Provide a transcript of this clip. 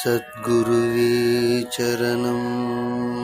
सद्गुरुवे चरणम्